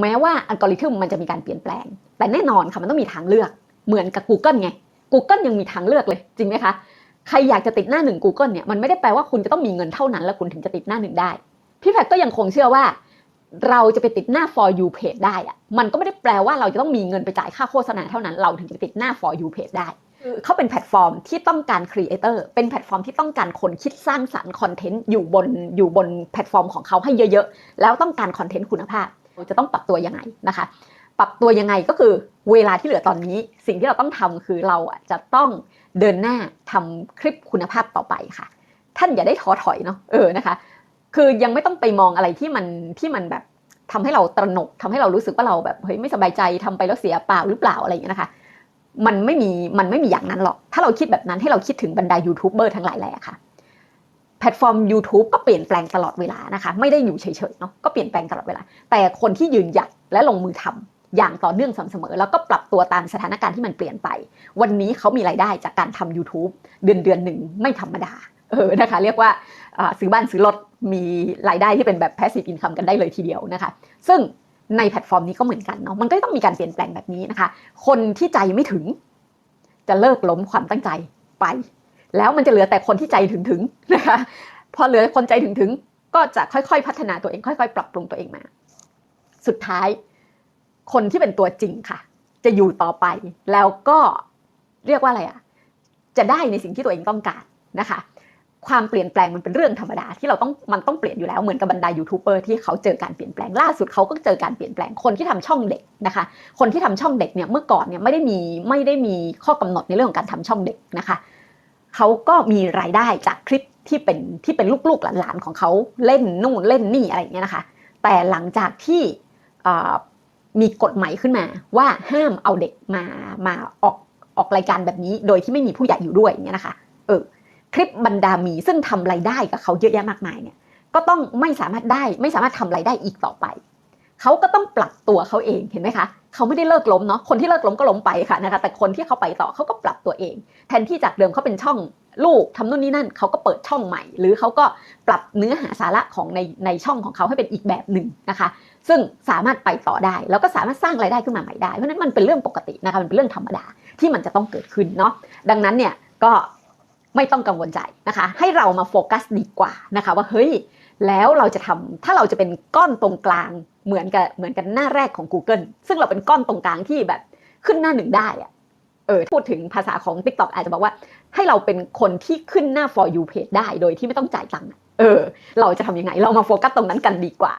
แม้ว่าอัลกอริทึมมันจะมีการเปลี่ยนแปลง แต่แน่นอนค่ะมันต้องมีทางเลือกเหมือนกับ Google ไง Google ยังมีทางเลือกเลย จริงไหมคะใครอยากจะติดหน้าหนึ่ง Google เนี่ยมันไม่ได้แปลว่าคุณจะต้องมีเงินเท่านั้น แล้วคุณถึงจะติดหน้าหนึ่งได้พี่แพทก็ยังคงเชื่อว่า เราจะไปติดหน้า for you page ได้อะมันก็ไม่ได้แปลว่าเราจะต้องมีเงินไปจ่ายค่าโฆษณาเท่านั้น เราถึงจะติดหน้า for you page ได้เขาเป็นแพลตฟอร์มที่ต้องการครีเอเตอร์เป็นแพลตฟอร์มที่ต้องการคนคิดสร้างสรรค์คอนเทนต์อยู่บนอยู่บนแพลตฟอร์มของเขาให้เยอะๆ แล้วต้องการคอนเทนต์คุณภาพเรา จะต้องปรับตัวยังไงนะคะ ปรับตัวยังไงก็คือเวลาที่เหลือตอนนี้ สิ่งที่เราต้องทำคือเราอะจะต้องเดินหน้าทำคลิปคุณภาพต่อไปค่ะ ท่านอย่าได้ท้อถอยเนาะเออนะคะ คือยังไม่ต้องไปมองอะไรที่มันที่มันแบบทำให้เราตระหนกทำให้เรารู้สึกว่าเราแบบเฮ้ยไม่สบายใจทำไปแล้วเสียเปล่าหรือเปล่าอะไรอย่างเงี้ยนะคะ มันไม่มีมันไม่มีอย่างนั้นหรอก ถ้าเราคิดแบบนั้นให้เราคิดถึงบรรดายูทูบเบอร์ทั้งหลายแหละค่ะ แพลตฟอร์ม YouTube ก็เปลี่ยนแปลงตลอดเวลานะคะไม่ได้อยู่เฉยๆเนาะก็เปลี่ยนแปลงตลอดเวลา แต่คนที่ยืนหยัดและลงมือทำอย่างต่อเนื่องสม่ำเสมอ แล้วก็ปรับตัวตามสถานการณ์ที่มันเปลี่ยนไป วันนี้เขามีรายได้จากการทำ YouTube เดือนเดือนหนึ่งไม่ธรรมดาเออนะคะเรียกว่าซื้อบ้านซื้อรถมีรายได้ที่เป็นแบบ passive income กันได้เลยทีเดียวนะคะ ซึ่งในแพลตฟอร์มนี้ก็เหมือนกันเนาะมันก็ต้องมีการเปลี่ยนแปลงแบบนี้นะคะ คนที่ใจไม่ถึงจะเลิกล้มความตั้งใจไป แล้วมันจะเหลือแต่คนที่ใจถึงถึงนะคะพอเหลือคนใจถึงถึงก็จะค่อยๆ พัฒนาตัวเองค่อยๆ ปรับปรุงตัวเองมา สุดท้าย คนที่เป็นตัวจริงค่ะ จะอยู่ต่อไป แล้วก็เรียกว่าอะไรอะจะได้ในสิ่งที่ตัวเองต้องการนะคะ ความเปลี่ยนแปลงมันเป็นเรื่องธรรมดาที่เราต้องมันต้องเปลี่ยนอยู่แล้วเหมือนกับบรรดายูทูบเบอร์ที่เขาเจอการเปลี่ยนแปลงล่าสุดเขาก็เจอการเปลี่ยนแปลงคนที่ทำช่องเด็กนะคะ คนที่ทำช่องเด็กเนี่ยเมื่อก่อนเนี่ยไม่ได้มีไม่ได้มีข้อกำหนดในเรื่องของการทำช่องเด็กนะคะ เขาก็มีรายได้จากคลิปที่เป็นที่เป็นลูกๆหลานๆของเขาเล่นนู่นเล่นนี่อะไรอย่างเงี้ยนะคะ แต่หลังจากที่มีกฎหมายขึ้นมาว่าห้ามเอาเด็กมามาออกออกรายการแบบนี้ โดยที่ไม่มีผู้ใหญ่อยู่ด้วยอย่างเงี้ยนะคะเออคลิปบรรดามีซึ่งทำรายได้กับเขาเยอะแยะมากมายเนี่ยก็ต้องไม่สามารถได้ไม่สามารถทำรายได้อีกต่อไป เขาก็ต้องปรับตัวเขาเองเห็นไหมคะเขาไม่ได้เลิกล้มเนาะคนที่เลิกล้มก็ล้มไปค่ะนะคะ แต่คนที่เขาไปต่อเขาก็ปรับตัวเอง แทนที่จากเดิมเขาเป็นช่องลูกทำนู่นนี่นั่นเขาก็เปิดช่องใหม่ หรือเขาก็ปรับเนื้อหาสาระของในในช่องของเขาให้เป็นอีกแบบหนึ่งนะคะ ซึ่งสามารถไปต่อได้ แล้วก็สามารถสร้างรายได้ขึ้นมาใหม่ได้เพราะนั้นมันเป็นเรื่องปกตินะคะมันเป็นเรื่องธรรมดาที่มันจะต้องเกิดขึ้นเนาะดังนั้นเนี่ยก็ไม่ต้องกังวลใจนะคะ ให้เรามาโฟกัสดีกว่านะคะ ว่าเฮ้ย แล้วเราจะทำถ้าเราจะเป็นก้อนตรงกลางเหมือนกับเหมือนกันหน้าแรกของ Google ซึ่งเราเป็นก้อนตรงกลางที่แบบขึ้นหน้าหนึ่งได้อะเออพูดถึงภาษาของ TikTok อาจจะบอกว่า ให้เราเป็นคนที่ขึ้นหน้า for you page ได้โดยที่ไม่ต้องจ่ายตังค์เออ เราจะทำยังไง เรามาโฟกัสตรงนั้นกันดีกว่า